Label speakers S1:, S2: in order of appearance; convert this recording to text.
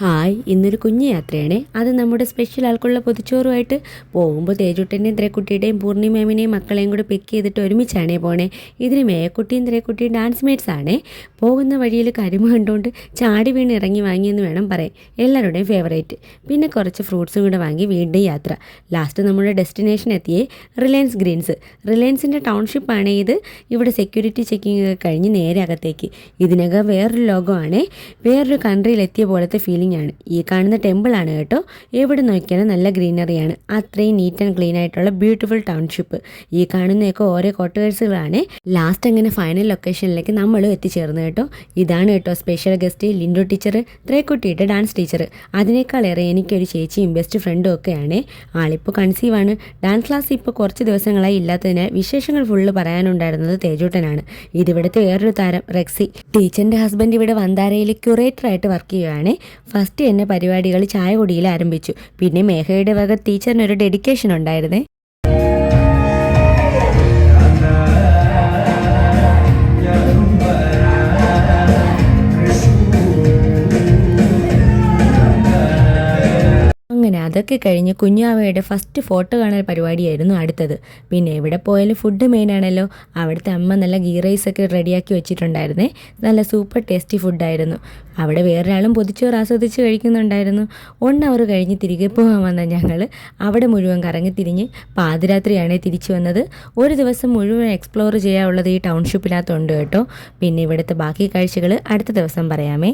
S1: Huh. Hi ഇന്നൊരു കുഞ്ഞു യാത്രയാണ്. അത് നമ്മുടെ സ്പെഷ്യൽ ആൾക്കുള്ള പൊതിച്ചോറുമായിട്ട് പോകുമ്പോൾ തേജുട്ടന്റെയും ത്രേക്കുട്ടിയുടെയും പൂർണിമേമിനെയും മക്കളെയും കൂടെ പിക്ക് ചെയ്തിട്ട് ഒരുമിച്ചാണേ പോണേ. ഇതിന് മേയക്കുട്ടിയും ത്രേക്കുട്ടിയും ഡാൻസ് മേറ്റ്സ് ആണേ. പോകുന്ന വഴിയിൽ കരിമ കണ്ടുകൊണ്ട് ചാടി വീണ് ഇറങ്ങി വാങ്ങിയെന്ന് വേണം പറയാൻ. എല്ലാവരുടെയും ഫേവറേറ്റ് പിന്നെ കുറച്ച് ഫ്രൂട്ട്സും കൂടെ വാങ്ങി വീണ്ടും യാത്ര. ലാസ്റ്റ് നമ്മുടെ ഡെസ്റ്റിനേഷൻ എത്തിയേ റിലയൻസ് ഗ്രീൻസ്. റിലയൻസിന്റെ ടൗൺഷിപ്പാണ് ഇത്. ഇവിടെ സെക്യൂരിറ്റി ചെക്കിംഗ് ഒക്കെ കഴിഞ്ഞ് നേരെ അകത്തേക്ക്. ഇതിനകം വേറൊരു ലോകമാണ്. വേറൊരു കൺട്രിയിൽ എത്തിയ പോലത്തെ ഫീലിംഗ് ആണ്. ഈ കാണുന്ന ടെമ്പിൾ ആണ് കേട്ടോ. എവിടെ നോക്കിയാലും നല്ല ഗ്രീനറിയാണ് അത്രയും നീറ്റ് ആൻഡ് ക്ലീൻ ആയിട്ടുള്ള ബ്യൂട്ടിഫുൾ ടൗൺഷിപ്പ് ഈ കാണുന്നതൊക്കെ ഓരോ കോട്ടേഴ്സുകളാണ് ലാസ്റ്റ് അങ്ങനെ ഫൈനൽ ലൊക്കേഷനിലേക്ക് നമ്മൾ എത്തിച്ചേർന്നു കേട്ടോ. ഇതാണ് കേട്ടോ സ്പെഷ്യൽ ഗസ്റ്റ് ലിൻഡോ ടീച്ചർ ത്രേക്കുട്ടിയുടെ ഡാൻസ് ടീച്ചർ അതിനേക്കാളേറെ എനിക്കൊരു ചേച്ചിയും ബെസ്റ്റ് ഫ്രണ്ടും ഒക്കെയാണ്. ആളിപ്പോൾ കൺസീവ് ആണ്. ഡാൻസ് ക്ലാസ് ഇപ്പോൾ കുറച്ച് ദിവസങ്ങളായി ഇല്ലാത്തതിനാൽ വിശേഷങ്ങൾ ഫുള്ള് പറയാനുണ്ടായിരുന്നത് തേജൂട്ടനാണ്. ഇതിവിടുത്തെ വേറൊരു താരം റെക്സി. ടീച്ചറിന്റെ ഹസ്ബൻഡ് ഇവിടെ വന്താരയിൽ ക്യൂറേറ്ററായിട്ട് വർക്ക് ചെയ്യുകയാണ്. ഫസ്റ്റ് തന്നെ പരിപാടികൾ ചായ കുടിയിൽ ആരംഭിച്ചു. പിന്നെ മേഘയുടെ വക ടീച്ചറിനൊരു ഡെഡിക്കേഷൻ ഉണ്ടായിരുന്നേ. അങ്ങനെ അതൊക്കെ കഴിഞ്ഞ് കുഞ്ഞാവയുടെ ഫസ്റ്റ് ഫോട്ടോ കാണൽ പരിപാടിയായിരുന്നു അടുത്തത്. പിന്നെ എവിടെ പോയാലും ഫുഡ് മെയിൻ ആണല്ലോ. അവിടുത്തെ അമ്മ നല്ല ഗീ റൈസ് ഒക്കെ റെഡിയാക്കി വെച്ചിട്ടുണ്ടായിരുന്നേ. നല്ല സൂപ്പർ ടേസ്റ്റി ഫുഡായിരുന്നു അവിടെ വേറൊരാളും പൊതിച്ചോറ് ആസ്വദിച്ച് കഴിക്കുന്നുണ്ടായിരുന്നു. വൺ അവർ കഴിഞ്ഞ് തിരികെ പോകാൻ വന്ന ഞങ്ങൾ അവിടെ മുഴുവൻ കറങ്ങി തിരിഞ്ഞ് പാതിരാത്രിയാണ് തിരിച്ചു വന്നത്. ഒരു ദിവസം മുഴുവൻ എക്സ്പ്ലോർ ചെയ്യാനുള്ളത് ഈ ടൗൺഷിപ്പിനകത്തുണ്ട് കേട്ടോ. പിന്നെ ഇവിടുത്തെ ബാക്കി കാഴ്ചകൾ അടുത്ത ദിവസം പറയാമേ.